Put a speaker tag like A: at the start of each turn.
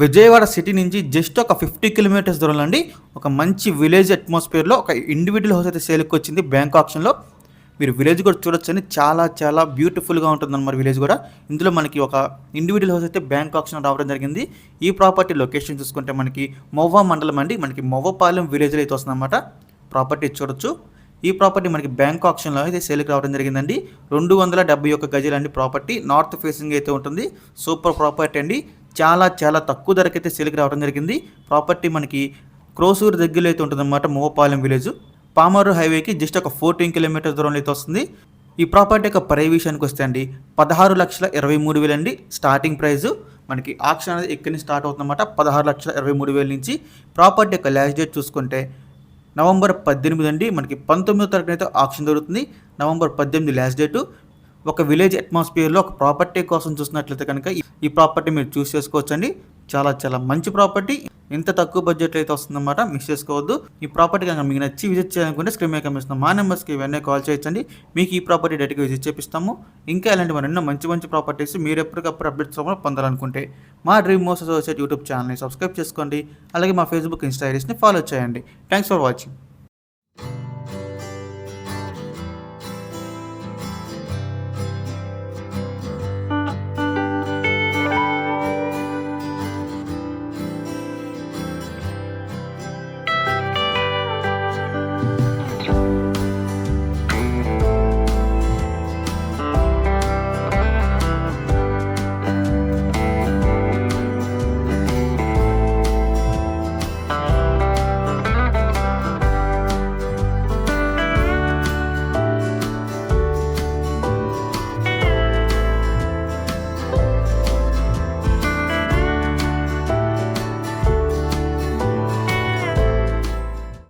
A: Vijayawada city నుంచి just ఒక fifty kilometres దూరంలో అండి ఒక మంచి విలేజ్ అట్మాస్ఫియర్లో ఒక ఇండివిజువల్ హౌస్ అయితే సేల్కి వచ్చింది బ్యాంక్ ఆప్షన్లో. మీరు విలేజ్ కూడా చూడొచ్చని చాలా చాలా బ్యూటిఫుల్గా ఉంటుంది అన్నమాట విలేజ్ కూడా. ఇందులో మనకి ఒక ఇండివిజువల్ హౌస్ అయితే బ్యాంక్ ఆప్షన్ రావడం జరిగింది. ఈ ప్రాపర్టీ లొకేషన్ చూసుకుంటే మనకి మొవ్వ మండలం అండి మనకి మొవ్వపాలెం విలేజ్లో అయితే వస్తుందన్నమాట. ప్రాపర్టీ చూడొచ్చు. ఈ ప్రాపర్టీ మనకి బ్యాంక్ ఆప్షన్లో అయితే సేల్కి రావడం జరిగిందండి. రెండు వందల డెబ్బై ఒక్క గజలు అండి ప్రాపర్టీ నార్త్ ఫేసింగ్ అయితే ఉంటుంది. సూపర్ ప్రాపర్టీ అండి. చాలా చాలా తక్కువ ధరకైతే సేల్కి రావడం జరిగింది. ప్రాపర్టీ మనకి క్రోసూరు దగ్గరలో అయితే ఉంటుందన్నమాట మోపాలెం విలేజ్. పామరు హైవేకి జస్ట్ ఒక ఫోర్టీన్ కిలోమీటర్ దూరంలో అయితే వస్తుంది. ఈ ప్రాపర్టీ యొక్క ప్రైస్ విషయానికి వస్తే అండి పదహారు లక్షల ఇరవై మూడు వేలు అండి స్టార్టింగ్ ప్రైస్. మనకి ఆక్షన్ అనేది ఎక్కడి నుంచి స్టార్ట్ అవుతుందన్నమాట పదహారు లక్షల ఇరవై మూడు వేల నుంచి. ప్రాపర్టీ యొక్క లాస్ట్ డేట్ చూసుకుంటే నవంబర్ పద్దెనిమిది అండి మనకి పంతొమ్మిదో తారీఖున అయితే ఆప్షన్ దొరుకుతుంది నవంబర్ పద్దెనిమిది లాస్ట్ డేటు. ఒక విలేజ్ అట్మాస్ఫియర్లో ఒక ప్రాపర్టీ కోసం చూసినట్లయితే కనుక ఈ- ప్రాపర్టీ మీరు చూస్ చేసుకోవచ్చండి. చాలా చాలా మంచి ప్రాపర్టీ ఇంత తక్కువ బడ్జెట్ అయితే వస్తుందన్నమాట. మిస్ చేసుకోవద్దు. ఈ ప్రాపర్టీ కనుక మీకు నచ్చి విజిట్ చేయాలనుకుంటే స్క్రీన్ మీద కనిపిస్తున్న మా నెంబర్స్కి వెంటనే కాల్ చేయొచ్చండి. మీకు ఈ ప్రాపర్టీ డైరెక్ట్గా విజిట్ చేపిస్తాము. ఇంకా ఇలాంటి మరెన్నో మంచి మంచి ప్రాపర్టీస్ మీరు ఎప్పటికప్పుడు అప్డేట్స్ పొందాలనుకుంటే మా డ్రీమ్ మోస్ అసోసియేట్ యూట్యూబ్ ఛానల్ని సబ్స్క్రైబ్ చేసుకోండి. అలాగే మా ఫేస్బుక్ ఇన్స్టా ఐడీస్ని ఫాలో చేయండి. Thanks for watching